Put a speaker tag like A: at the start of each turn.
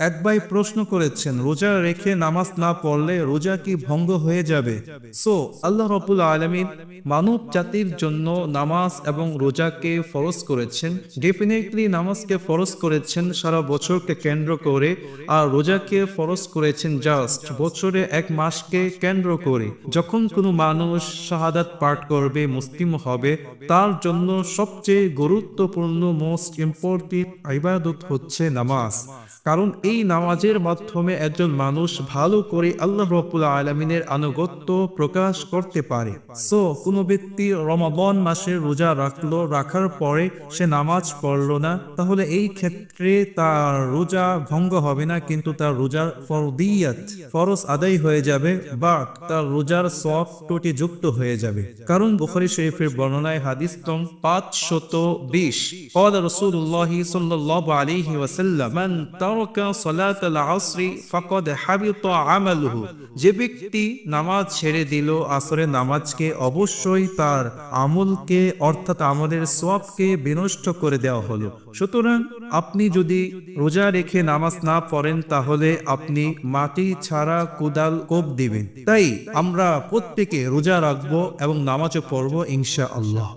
A: এক ভাই প্রশ্ন করেছেন, রোজা রেখে নামাজ না পড়লে রোজা কি ভঙ্গ হয়ে যাবে? সো আল্লাহ রবুল আলমিন মানব জাতির জন্য নামাজ এবং রোজাকে ফরজ করেছেন। ডেফিনেটলি নামাজকে ফরজ করেছেন সারা বছরকে কেন্দ্র করে আর রোজাকে ফরজ করেছেন জাস্ট বছরে এক মাসকে কেন্দ্র করে। যখন কোনো মানুষ শাহাদাত পাঠ করবে, মুসলিম হবে, তার জন্য সবচেয়ে গুরুত্বপূর্ণ মোস্ট ইম্পর্টেন্ট ইবাদত হচ্ছে নামাজ। কারণ এই নামাজের মাধ্যমে একজন মানুষ ভালো করে আল্লাহ রব্বুল আলমিনের আনুগত্য প্রকাশ করতে পারে সো কোনো ব্যক্তি রমাবন মাসে রোজা রাখলো রাখার পরে সে নামাজ পড়লো না তাহলে এই ক্ষেত্রে তার রোজা ভঙ্গ হবে না কিন্তু তার রোজার ফরদিয়াত ফরজ আদায় হয়ে যাবে বা তার রোজার সব টোটি যুক্ত হয়ে যাবে কারণ বুখারী শরীফের বর্ণনায় হাদিস তম পাঁচ শত বিশ قال رسول الله صلى الله عليه وسلم من ترك যে ব্যক্তি নামাজ ছেড়ে দিল, আসরে নামাজকে অবশ্যই তার আমলকে, অর্থাৎ আমলের সবকে বিনষ্ট করে দেওয়া হলো। সুতরাং আপনি যদি রোজা রেখে নামাজ না পড়েন, তাহলে আপনি মাটি ছাড়া কোদাল, কোপ দিবেন। তাই আমরা প্রত্যেকে রোজা রাখব এবং নামাজও পড়ব ইনশা আল্লাহ